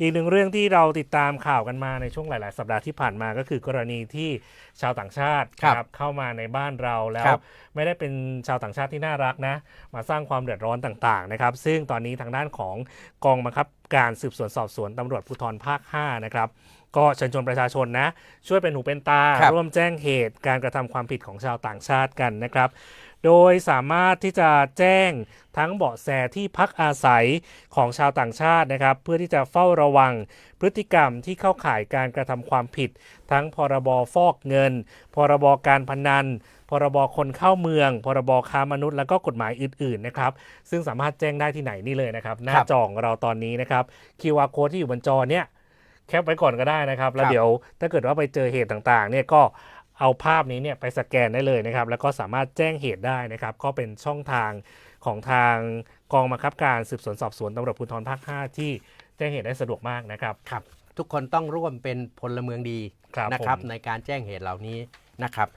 อีกหนึ่งเรื่องที่เราติดตามข่าวกันมาในช่วงหลาย ๆ สัปดาห์ที่ผ่านมาก็คือกรณีที่ชาวต่างชาติครับนะเข้ามาในบ้านเราแล้ว ครับไม่ได้เป็นชาวต่างชาติที่น่ารักนะ มาสร้างความเดือดร้อนต่าง ๆ นะครับ ซึ่งตอนนี้ทางด้านของกองบังคับการสืบสวนสอบสวนตำรวจภูธรภาค 5 นะครับ ก็เชิญชวนประชาชนนะ ช่วยเป็นหูเป็นตา ครับ ร่วมแจ้งเหตุการกระทำความผิดของชาวต่างชาติกันนะครับ โดยสามารถที่จะแจ้งทั้งเบาะแสที่พักอาศัยของชาวต่างชาตินะครับ เพื่อที่จะเฝ้าระวังพฤติกรรมที่เข้าข่ายการกระทำความผิด ทั้งพรบฟอกเงิน พรบการพนันพรบคนเข้าเมือง พรบค้ามนุษย์ แล้วก็กฎหมายอื่นๆนะครับ ซึ่งสามารถแจ้งได้ที่ไหนนี่เลยนะครับ หน้าครับจอของเราตอนนี้นะครับ QR code ที่อยู่บนจอเนี่ยแคปไว้ก่อนก็ได้นะครับ แล้วครับเดี๋ยวถ้าเกิดว่าไปเจอเหตุต่างๆ เนี่ยก็ เอาภาพนี้เนี่ยไปสแกนได้เลยนะครับ แล้วก็สามารถแจ้งเหตุได้นะครับ ก็เป็นช่องทางของทางกองบังคับการสืบสวนสอบสวนตำรวจภูธรภาค 5 ที่แจ้งเหตุได้สะดวกมากนะครับ ครับ ทุกคนต้องร่วมเป็นพลเมืองดีครับนะครับผม ในการแจ้งเหตุเหล่านี้นะครับ